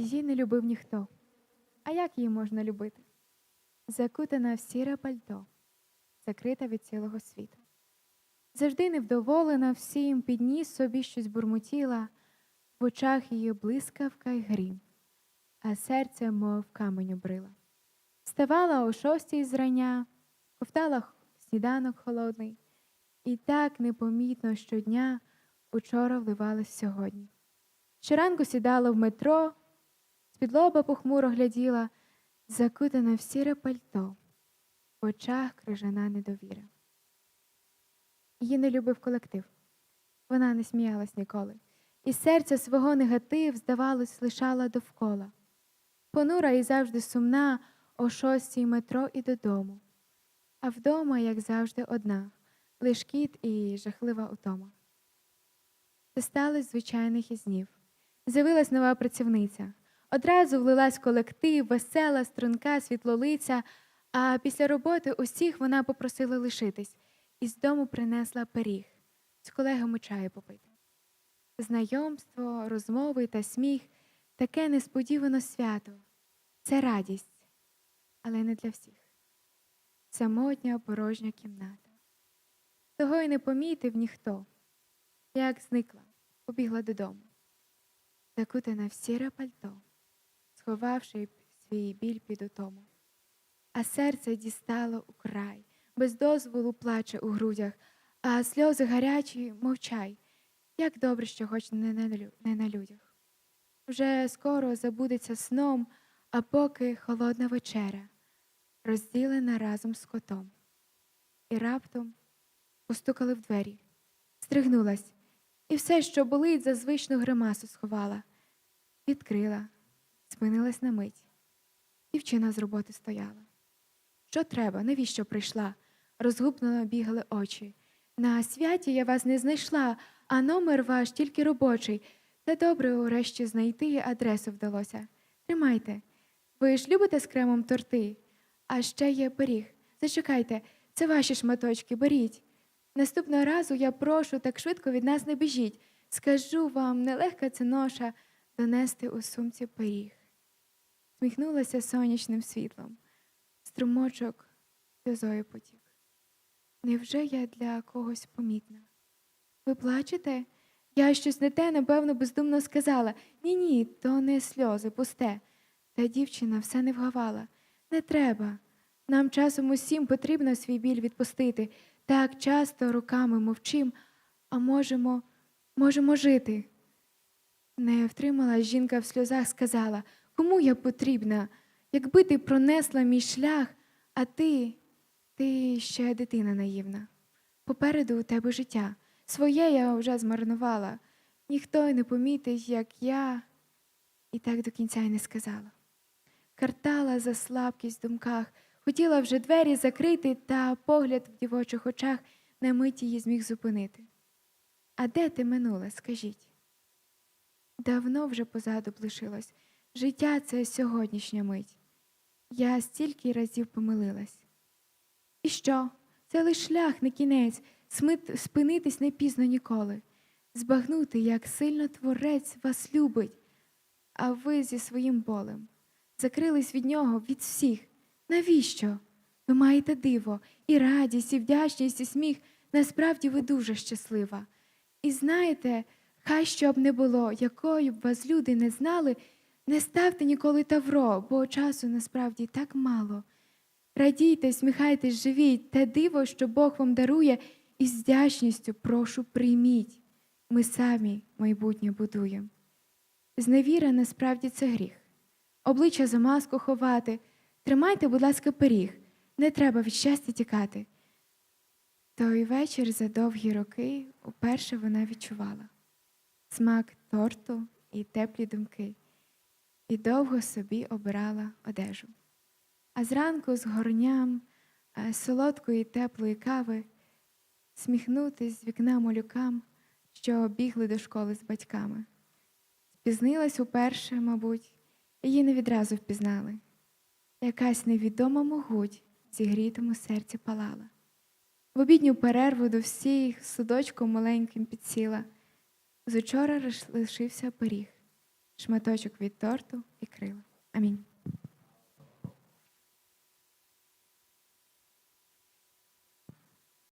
Її не любив ніхто. А як її можна любити? Закутана в сіре пальто, закрита від цілого світу. Завжди невдоволена, всім підніс собі щось бурмотіла, в очах її блискавка й грім, а серце, мов каменю брила. Вставала о шостій зрання, ковтала сніданок холодний, і так непомітно щодня учора вливалась сьогодні. Щоранку сідала в метро, з-під лоба похмуро гляділа, закутана в сіре пальто, в очах крижана недовіра. Її не любив колектив. Вона не сміялась ніколи, і серця свого негатив, здавалось, лишала довкола. Понура і завжди сумна, о шостій метро і додому. А вдома, як завжди, одна, лиш кіт і жахлива утома. Це сталося звичайних із днів. З'явилась нова працівниця. Одразу влилась колектив, весела, струнка, світлолиця, а після роботи усіх вона попросила лишитись і з дому принесла пиріг з колегами чаю попити. Знайомство, розмови та сміх таке несподівано свято. Це радість, але не для всіх. Самотня порожня кімната. Того й не помітив ніхто, як зникла, побігла додому, закутана в сіре пальто, сховавши свій біль під утому. А серце дістало у край, без дозволу плаче у грудях, а сльози гарячі мовчай, як добре, що хоч не на людях. Вже скоро забудеться сном, а поки холодна вечеря, розділена разом з котом. І раптом постукали в двері, стригнулась, і все, що болить, за звичну гримасу сховала, відкрила, спинилась на мить. Дівчина з роботи стояла. Що треба, навіщо прийшла? Розгублено бігали очі. На святі я вас не знайшла, а номер ваш тільки робочий. Та добре урешті знайти адресу вдалося. Тримайте. Ви ж любите з кремом торти? А ще є пиріг. Зачекайте, це ваші шматочки, беріть. Наступного разу я прошу, так швидко від нас не біжіть. Скажу вам, нелегка це ноша донести у сумці пиріг. Сміхнулася сонячним світлом. Струмочок сльозою потік. Невже я для когось помітна? Ви плачете? Я щось не те, напевно, бездумно сказала. Ні, ні, то не сльози, пусте. Та дівчина все не вгавала. Не треба. Нам часом усім потрібно свій біль відпустити. Так часто руками мовчим, а можемо, можемо жити. Не втримала жінка в сльозах, сказала, кому я потрібна, якби ти пронесла мій шлях, а ти, ти ще дитина наївна. Попереду у тебе життя. Своє я вже змарнувала. Ніхто й не помітить, як я, і так до кінця й не сказала. Картала за слабкість в думках, хотіла вже двері закрити, та погляд в дівочих очах на мить її зміг зупинити. А де ти минула, скажіть? Давно вже позаду б лишилось. Життя це сьогоднішня мить. Я стільки разів помилилась. І що? Це лиш шлях не кінець, смит, спинитись не пізно ніколи, збагнути, як сильно творець вас любить, а ви зі своїм болем закрились від нього, від всіх. Навіщо? Ви маєте диво, і радість, і вдячність, і сміх. Насправді ви дуже щаслива. І знаєте, хай що б не було, якою б вас люди не знали, не ставте ніколи тавро, бо часу насправді так мало. Радійте, сміхайтесь, живіть, те диво, що Бог вам дарує, і з вдячністю прошу прийміть. Ми самі майбутнє будуємо. Зневіра насправді це гріх. Обличчя за маску ховати. Тримайте, будь ласка, пиріг. Не треба від щастя тікати. Той вечір за довгі роки уперше вона відчувала смак торту і теплі думки, і довго собі обирала одежу. А зранку з горням е, солодкої теплої кави сміхнутись з вікна малюкам, що бігли до школи з батьками. Спізнилась уперше, мабуть, її не відразу впізнали. Якась невідома могуть зігрітому серці палала. В обідню перерву до всіх судочком маленьким підсіла. З учора лиш- лишився пиріг. Шматочок від торту і крила. Амінь.